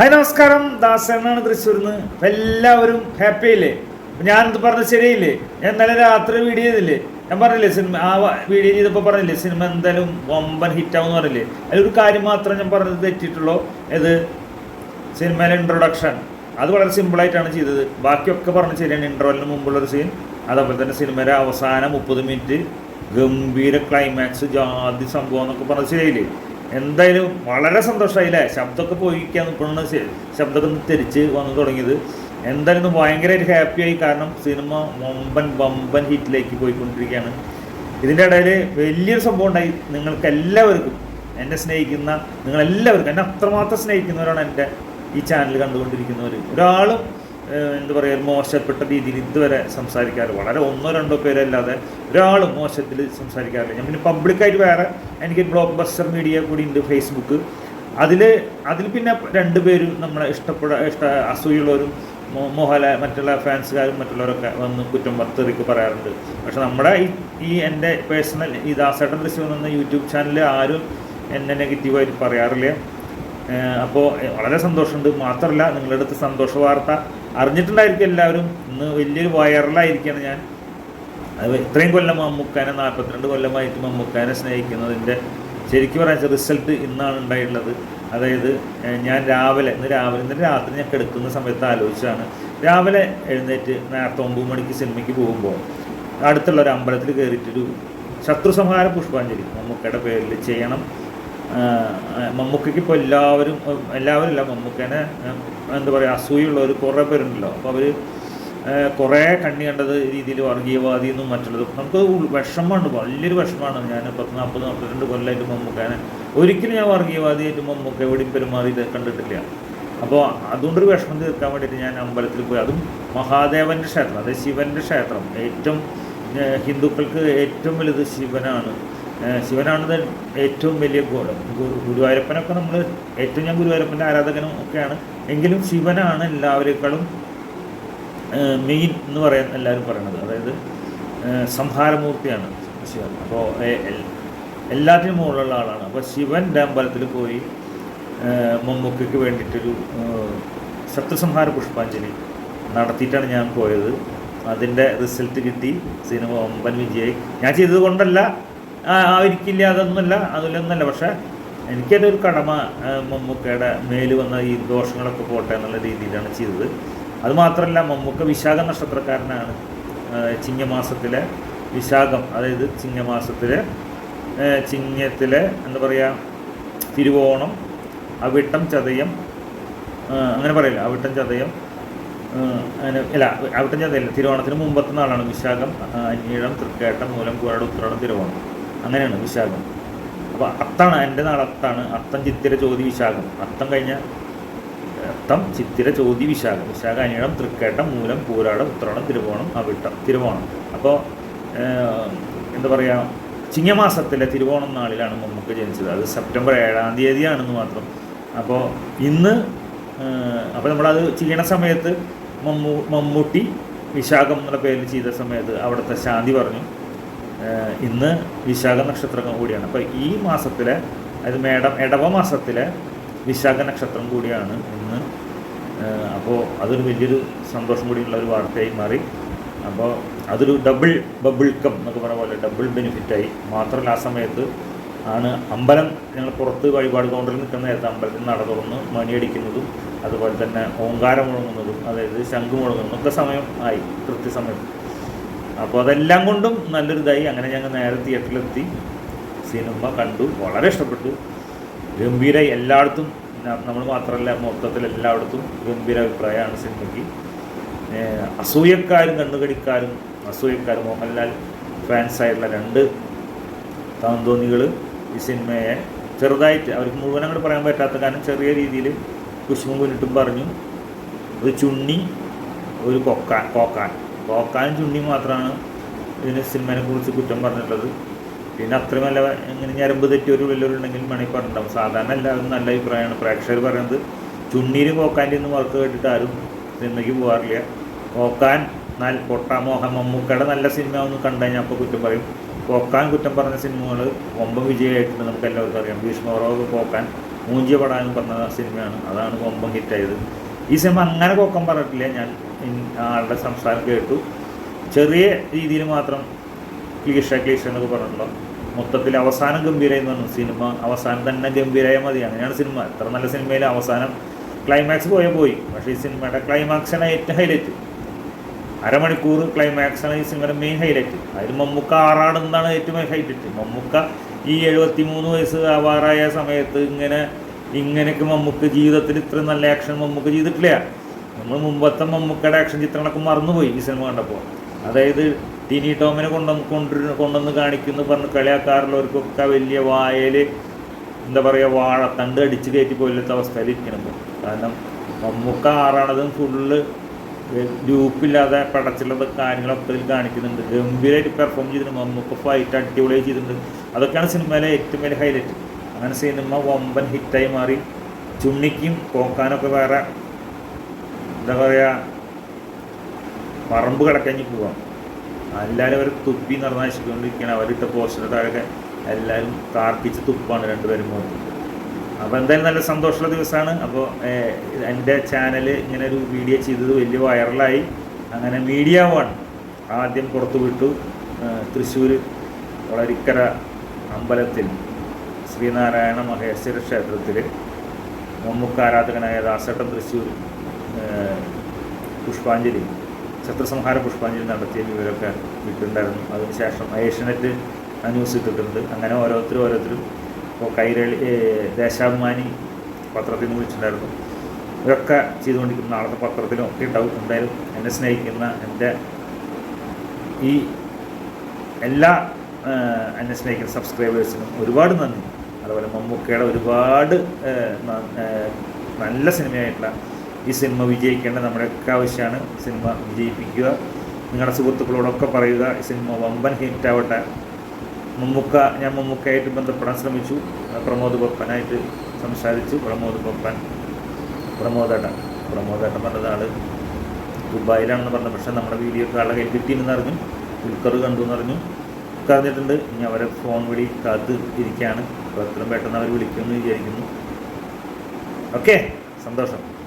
Hi നമസ്കാരം. ദാസനാണ് തൃശ്ശൂരിൽ നിന്ന് എല്ലാവരും ഹാപ്പി അല്ലേ ഞാൻ ഇത് പറഞ്ഞത് ശരിയില്ലേ? ഞാൻ ഇന്നലെ രാത്രി വീഡിയോ ചെയ്തില്ലേ? ഞാൻ പറഞ്ഞില്ലേ സിനിമ ആ വീഡിയോ ചെയ്തപ്പോൾ പറഞ്ഞില്ലേ സിനിമ എന്തായാലും വമ്പൻ ഹിറ്റാവും പറഞ്ഞില്ലേ? അതിലൊരു കാര്യം മാത്രം ഞാൻ പറഞ്ഞത് തെറ്റിയിട്ടുള്ളൂ. ഇത് സിനിമയിലെ ഇൻട്രൊഡക്ഷൻ അത് വളരെ സിമ്പിളായിട്ടാണ് ചെയ്തത്. ബാക്കിയൊക്കെ പറഞ്ഞ ശരിയാണ്. ഇൻട്രോലിന് മുമ്പുള്ളൊരു സീൻ അതേപോലെ തന്നെ സിനിമയുടെ അവസാന മുപ്പത് മിനിറ്റ് ഗംഭീര ക്ലൈമാക്സ് ജാതി സംഭവം എന്നൊക്കെ പറഞ്ഞ ശരിയായില്ലേ എന്തായാലും വളരെ സന്തോഷമായില്ലേ ശബ്ദമൊക്കെ പോയിക്കാൻ ഇപ്പോഴാണ് ശബ്ദമൊക്കെ ഒന്ന് തിരിച്ച് വന്നു തുടങ്ങിയത്. എന്തായാലും ഭയങ്കരമായിട്ട് ഹാപ്പിയായി കാരണം സിനിമ വമ്പൻ വമ്പൻ ഹിറ്റിലേക്ക് പോയിക്കൊണ്ടിരിക്കുകയാണ്. ഇതിന്റെ ഇടയിൽ വലിയൊരു സംഭവം ഉണ്ടായി. നിങ്ങൾക്ക് എല്ലാവർക്കും എന്നെ സ്നേഹിക്കുന്ന നിങ്ങളെല്ലാവർക്കും എന്നെ അത്രമാത്രം സ്നേഹിക്കുന്നവരാണ് എന്റെ ഈ ചാനൽ കണ്ടുകൊണ്ടിരിക്കുന്നവർ ഒരാളും എന്താ പറയുക മോശപ്പെട്ട രീതിയിൽ ഇതുവരെ സംസാരിക്കാറ് വളരെ ഒന്നോ രണ്ടോ പേരല്ലാതെ ഒരാളും മോശത്തിൽ സംസാരിക്കാറില്ല. ഞാൻ പിന്നെ പബ്ലിക്കായിട്ട് വേറെ എനിക്ക് ബ്ലോക്ക് ബസ്റ്റർ മീഡിയ കൂടി ഉണ്ട് ഫേസ്ബുക്ക് അതിൽ അതിൽ പിന്നെ രണ്ട് പേരും നമ്മളെ ഇഷ്ടപ്പെട ഇഷ്ട അസൂയുള്ളവരും മോഹല മറ്റുള്ള ഫാൻസുകാരും മറ്റുള്ളവരൊക്കെ വന്ന് കുറ്റം പത്തെറിക്ക് പറയാറുണ്ട്. പക്ഷെ നമ്മുടെ ഈ എന്റെ പേഴ്സണൽ ഈ ദാസേട്ടൻ ദൃശ്യം എന്ന യൂട്യൂബ് ചാനലിൽ ആരും എന്നെ നെഗറ്റീവായിട്ട് പറയാറില്ല. അപ്പോൾ വളരെ സന്തോഷമുണ്ട്. മാത്രമല്ല നിങ്ങളുടെ അടുത്ത് സന്തോഷ വാർത്ത അറിഞ്ഞിട്ടുണ്ടായിരിക്കും എല്ലാവരും. ഇന്ന് വലിയൊരു വൈറലായിരിക്കുകയാണ് ഞാൻ. അത് ഇത്രയും കൊല്ലം മമ്മൂക്കാനെ നാൽപ്പത്തിരണ്ട് കൊല്ലമായിട്ട് മമ്മൂക്കാനെ സ്നേഹിക്കുന്നതിന്റെ ശരിക്കും പറയാൻ റിസൾട്ട് ഇന്നാണ് ഉണ്ടായിട്ടുള്ളത്. അതായത് ഞാൻ രാവിലെ ഇന്ന് രാവിലെ ഇന്ന് രാത്രി ഞാൻ കിടക്കുന്ന സമയത്ത് ആലോചിച്ചാണ് രാവിലെ എഴുന്നേറ്റ് നേരത്തെ ഒമ്പത് മണിക്ക് സിനിമയ്ക്ക് പോകുമ്പോൾ അടുത്തുള്ള ഒരു അമ്പലത്തിൽ കയറിയിട്ടൊരു ശത്രു സംഹാര പുഷ്പാഞ്ജലി മമ്മൂക്കയുടെ പേരിൽ ചെയ്യണം. മമ്മൂക്കയ്ക്ക് ഇപ്പോൾ എല്ലാവരും എല്ലാവരും ഇല്ല മമ്മൂക്കേനെ എന്താ പറയുക അസൂയുള്ളവർ കുറേ പേരുണ്ടല്ലോ. അപ്പോൾ അവർ കുറേ കണ്ണി കണ്ടത് രീതിയിൽ വർഗീയവാദി എന്നും മറ്റുള്ളതും. നമുക്ക് വിഷമമാണ് വലിയൊരു വിഷമമാണ്. ഞാൻ പത്ത് നാൽപ്പത് നാൽപ്പത്തിരണ്ട് കൊല്ലമായിട്ട് മമ്മൂക്കാനെ. ഒരിക്കലും ഞാൻ വർഗീയവാദിയായിട്ട് മമ്മൂക്ക എവിടെയും പെരുമാറി കണ്ടിട്ടില്ല. അപ്പോൾ അതുകൊണ്ടൊരു വിഷമം തീർക്കാൻ വേണ്ടിയിട്ട് ഞാൻ അമ്പലത്തിൽ പോയി. അതും മഹാദേവന്റെ ക്ഷേത്രം. അതായത് ശിവന്റെ ക്ഷേത്രം. ഏറ്റവും ഹിന്ദുക്കൾക്ക് ഏറ്റവും വലുത് ശിവനാണ്. ശിവനാണ് ഏറ്റവും വലിയ ഗോഡ് ഗുരു- ഗുരുവായൂരപ്പനൊക്കെ നമ്മൾ ഏറ്റവും ഞാൻ ഗുരുവായൂരപ്പന്റെ ആരാധകനും ഒക്കെയാണ്. എങ്കിലും ശിവനാണ് എല്ലാവരേക്കാളും മെയിൻ എന്ന് പറയാൻ എല്ലാവരും പറയണത്. അതായത് സംഹാരമൂർത്തിയാണ് ശിവൻ. അപ്പോൾ എല്ലാത്തിനും മുകളിലുള്ള ആളാണ്. അപ്പോൾ ശിവന്റെ അമ്പലത്തിൽ പോയി മമ്മൂക്കയ്ക്ക് വേണ്ടിയിട്ടൊരു സത്യസംഹാര പുഷ്പാഞ്ജലി നടത്തിയിട്ടാണ് ഞാൻ പോയത്. അതിന്റെ റിസൾട്ട് കിട്ടി. സിനിമ ഒമ്പൻ വിജയായി. ഞാൻ ചെയ്തത് കൊണ്ടല്ല ആയിരിക്കില്ല അതൊന്നുമല്ല അതിലൊന്നല്ല പക്ഷേ എനിക്കതൊരു കടമ ആ, മമ്മൂക്കയുടെ മേൽ വന്ന ഈ ദോഷങ്ങളൊക്കെ പോട്ടെ എന്നുള്ള രീതിയിലാണ് ചെയ്തത്. അതുമാത്രമല്ല മമ്മൂക്ക വിശാഖ നക്ഷത്രക്കാരനാണ്. ചിങ്ങമാസത്തിലെ വിശാഖം അതായത് ചിങ്ങമാസത്തിലെ ചിങ്ങത്തിലെ എന്താ പറയുക തിരുവോണം അവിട്ടം ചതയം അങ്ങനെ പറയില്ല അവിട്ടം ചതയം അങ്ങനെ അല്ല അവിട്ടം ചതയല്ല തിരുവോണത്തിന് മുമ്പത്തെ നാളാണ് വിശാഖം അന്യീഴം തൃക്കേട്ടം മൂലം കൂടാട് ഉത്രാടം തിരുവോണം. അങ്ങനെയാണ് വിശാഖം. അപ്പോൾ അത്താണ് എന്റെ നാട് അത്താണ് അത്തം ചിത്തിര ചോതി വിശാഖം. അത്തം കഴിഞ്ഞ അത്തം ചിത്തിര ചോതി വിശാഖം. വിശാഖ അനിഴം തൃക്കേട്ടം മൂലം പൂരാടം ഉത്രാടം തിരുവോണം അവിട്ടം തിരുവോണം. അപ്പോൾ എന്താ പറയുക ചിങ്ങമാസത്തിലെ തിരുവോണം നാളിലാണ് മമ്മൂക്ക ജനിച്ചത്. അത് സെപ്റ്റംബർ ഏഴാം തീയതിയാണെന്ന് മാത്രം. അപ്പോൾ ഇന്ന് അപ്പോൾ നമ്മളത് ചെയ്യണ സമയത്ത് മമ്മൂ മമ്മൂട്ടി വിശാഖം എന്നുള്ള പേരിൽ ചെയ്ത സമയത്ത് അവിടുത്തെ ശാന്തി പറഞ്ഞു. ഇന്ന് വിശാഖ നക്ഷത്രം കൂടിയാണ്. അപ്പോൾ ഈ മാസത്തിലെ അതായത് മേടം ഇടവ മാസത്തിലെ വിശാഖ നക്ഷത്രം കൂടിയാണ് ഇന്ന്. അപ്പോൾ അതൊരു വലിയൊരു സന്തോഷം കൂടിയുള്ള ഒരു വാർത്തയായി മാറി. അപ്പോൾ അതൊരു ഡബിൾ ബബിൾ കം എന്നൊക്കെ പറഞ്ഞ പോലെ ഡബിൾ ബെനിഫിറ്റായി മാത്രമല്ല ആ സമയത്ത് ആണ് അമ്പലം ഞങ്ങൾ പുറത്ത് വഴിപാട് കൗണ്ടറിൽ നിൽക്കുന്ന നേരത്തെ അമ്പലത്തിൽ നട തുറന്ന് മണിയടിക്കുന്നതും അതുപോലെ തന്നെ ഓങ്കാരം മുഴങ്ങുന്നതും അതായത് ശംഖ് മുഴങ്ങുന്നതും ഒക്കെ സമയം ആയി കൃത്യസമയം അപ്പോൾ അതെല്ലാം കൊണ്ടും നല്ലൊരിതായി അങ്ങനെ ഞങ്ങൾ നേരെ തിയേറ്ററിലെത്തി. സിനിമ കണ്ടു. വളരെ ഇഷ്ടപ്പെട്ടു. ഗംഭീര എല്ലായിടത്തും നമ്മൾ മാത്രമല്ല മൊത്തത്തിൽ എല്ലായിടത്തും ഗംഭീര അഭിപ്രായമാണ് സിനിമയ്ക്ക് അസൂയക്കാരും കണ്ണുകടിക്കാരും അസൂയക്കാരും മോഹൻലാൽ ഫാൻസായിട്ടുള്ള രണ്ട് താന്തോന്നികൾ ഈ സിനിമയെ ചെറുതായിട്ട് അവർക്ക് മുഴുവൻ അങ്ങോട്ട് പറയാൻ പറ്റാത്ത കാരണം ചെറിയ രീതിയിൽ കുശുമും പറഞ്ഞു. ഒരു ചുണ്ണി ഒരു കൊക്കാൻ കോക്കാൻ. കോക്കാനും ചുണ്ടി മാത്രമാണ് ഇതിന് സിനിമയെ കുറിച്ച് കുറ്റം പറഞ്ഞിട്ടുള്ളത്. പിന്നെ അത്രയും നല്ല ഇങ്ങനെ ഞരമ്പ് തെറ്റി ഒരു വെല്ലുവിളുണ്ടെങ്കിൽ മണി പറഞ്ഞിട്ടുണ്ടാവും. സാധാരണ എല്ലാവരും നല്ല അഭിപ്രായമാണ്. പ്രേക്ഷകർ പറയുന്നത് ചുണ്ണീരും കോക്കാന്റെ ഒന്നും വർക്ക് കേട്ടിട്ട് ആരും സിനിമയ്ക്ക് പോകാറില്ല. കോക്കാൻ നല്ല പൊട്ട മോഹൻ മമ്മൂക്കയുടെ നല്ല സിനിമ ഒന്ന് കണ്ടു കഴിഞ്ഞാൽ അപ്പോൾ കുറ്റം പറയും. കോക്കാൻ കുറ്റം പറഞ്ഞ സിനിമകൾ ഒമ്പ വിജയമായിട്ടുണ്ട് നമുക്ക് എല്ലാവർക്കും അറിയാം. ഭീഷ്മറോവ് കോക്കാൻ മൂഞ്ചിയ പടം പറഞ്ഞ സിനിമയാണ്. അതാണ് ഒമ്പം ഹിറ്റായത്. ഈ സിനിമ അങ്ങനെ കൊക്കം പറഞ്ഞിട്ടില്ല. ഞാൻ ആളുടെ സംസാരം കേട്ടു. ചെറിയ രീതിയിൽ മാത്രം ക്ലീഷ ക്ലീഷ എന്നൊക്കെ പറഞ്ഞിട്ടുള്ള മൊത്തത്തിൽ അവസാനം ഗംഭീരമായി എന്ന് പറഞ്ഞു. സിനിമ അവസാനം തന്നെ ഗംഭീരമായ മതി അങ്ങനെയാണ് സിനിമ. എത്ര നല്ല സിനിമയിൽ അവസാനം ക്ലൈമാക്സ് പോയാൽ പോയി. പക്ഷേ ഈ സിനിമയുടെ ക്ലൈമാക്സാണ് ഏറ്റവും ഹൈലൈറ്റ് അരമണിക്കൂർ ക്ലൈമാക്സാണ് ഈ സിനിമയുടെ മെയിൻ ഹൈലൈറ്റ് അതിൽ മമ്മൂക്ക ആറാടുന്നതാണ് ഏറ്റവും ഹൈലൈറ്റ് മമ്മൂക്ക ഈ എഴുപത്തി മൂന്ന് വയസ്സ് ആവാറായ സമയത്ത് ഇങ്ങനെ ഇങ്ങനെയൊക്കെ മമ്മൂക്ക് ജീവിതത്തിൽ ഇത്ര നല്ല ആക്ഷൻ മമ്മൂക്ക് ചെയ്തിട്ടില്ല. നമ്മൾ മുമ്പത്തെ മമ്മൂക്കയുടെ ആക്ഷൻ ചിത്രങ്ങളൊക്കെ മറന്നുപോയി ഈ സിനിമ കണ്ടപ്പോൾ അതായത് ടിനി ടോമിനെ കൊണ്ടുവന്ന് കൊണ്ട് കൊണ്ടുവന്ന് കാണിക്കുന്നു പറഞ്ഞ് കളിയാക്കാറുള്ളവർക്കൊക്കെ വലിയ വായൽ എന്താ പറയുക വാഴത്തണ്ട് അടിച്ച് കയറ്റി പോലത്തെ അവസ്ഥയിൽ കാരണം മമ്മൂക്ക ആറാണതും ഫുള്ള് ഗ്രൂപ്പില്ലാതെ പടച്ചുള്ള കാര്യങ്ങളൊക്കെ ഇതിൽ കാണിക്കുന്നുണ്ട്. ഗംഭീരമായിട്ട് പെർഫോം ചെയ്തിട്ടുണ്ട്. മമ്മൂക്ക ഫൈറ്റ് അടിപൊളിയായി ചെയ്തിട്ടുണ്ട്. അതൊക്കെയാണ് സിനിമയിലെ ഏറ്റവും വലിയ ഹൈലൈറ്റ് അങ്ങനെ സിനിമ വമ്പൻ ഹിറ്റായി മാറി. ചുണ്ണിക്കും പോക്കാനൊക്കെ വേറെ എന്താ പറയുക പറമ്പ് കിടക്കഞ്ഞ് പോവാം. എല്ലാവരും അവർ തുപ്പി നിർണാശിക്കൊണ്ടിരിക്കുകയാണ് അവരിട്ട പോസ്റ്റിന് താഴെ എല്ലാവരും കാർപ്പിച്ച് തുപ്പാണ് രണ്ടുപേരും പോകുന്നത് അപ്പോൾ എന്തായാലും നല്ല സന്തോഷമുള്ള ദിവസമാണ്. അപ്പോൾ എന്റെ ചാനൽ ഇങ്ങനെ ഒരു വീഡിയോ ചെയ്തത് വലിയ വൈറലായി. അങ്ങനെ മീഡിയ വൺ ആദ്യം പുറത്തു വിട്ടു. തൃശ്ശൂർ വളരിക്കര അമ്പലത്തിൽ ശ്രീനാരായണ മഹേശ്വര ക്ഷേത്രത്തിൽ മമ്മൂക്ക ആരാധകനായ ദാസേട്ടൻ തൃശ്ശൂർ പുഷ്പാഞ്ജലി ശത്രുസംഹാര പുഷ്പാഞ്ജലി നടത്തിയ വിവരമൊക്കെ ഇട്ടിട്ടുണ്ടായിരുന്നു അതിനുശേഷം ഏഷ്യനെറ്റ് ന്യൂസ് ഇട്ടിട്ടുണ്ട്. അങ്ങനെ ഓരോരുത്തരും ഓരോരുത്തരും ഇപ്പോൾ കൈരളി ദേശാഭിമാനി പത്രത്തിൽ നിന്ന് വിളിച്ചിട്ടുണ്ടായിരുന്നു. ഇതൊക്കെ ചെയ്തുകൊണ്ടിരിക്കുന്ന നാളത്തെ പത്രത്തിലും ഒക്കെ ഉണ്ടാവും. എന്തായാലും എന്നെ സ്നേഹിക്കുന്ന എന്റെ ഈ എല്ലാ എന്നെ സ്നേഹിക്കുന്ന സബ്സ്ക്രൈബേഴ്സിനും ഒരുപാട് നന്ദി. അതുപോലെ മമ്മൂക്കയുടെ ഒരുപാട് നല്ല സിനിമയായിട്ടുള്ള ഈ സിനിമ വിജയിക്കേണ്ട നമ്മുടെയൊക്കെ ആവശ്യമാണ്. സിനിമ വിജയിപ്പിക്കുക. നിങ്ങളുടെ സുഹൃത്തുക്കളോടൊക്കെ പറയുക ഈ സിനിമ വമ്പൻ ഹിറ്റാവട്ടെ. മമ്മൂക്ക ഞാൻ മമ്മൂക്കയായിട്ട് ബന്ധപ്പെടാൻ ശ്രമിച്ചു. പ്രമോദ് പപ്പനായിട്ട് സംസാരിച്ചു. പ്രമോദ് പപ്പൻ പ്രമോദേട്ടൻ പ്രമോദേട്ടൻ പറഞ്ഞത് ആൾ ദുബായിലാണെന്ന് പറഞ്ഞു. പക്ഷേ നമ്മുടെ വീഡിയോ ഒക്കെ ആളെ കയ്യിൽ കിട്ടിയെന്ന് അറിഞ്ഞു. ഉൾക്കറ് കണ്ടു എന്നറിഞ്ഞു ഒക്കെ അറിഞ്ഞിട്ടുണ്ട്. ഇനി അവരെ ഫോൺ വിളി കാത്ത് ഇരിക്കുകയാണ്. അപ്പോൾ എത്രയും പെട്ടെന്ന് അവർ വിളിക്കുമെന്ന് വിചാരിക്കുന്നു. ഓക്കെ. സന്തോഷം.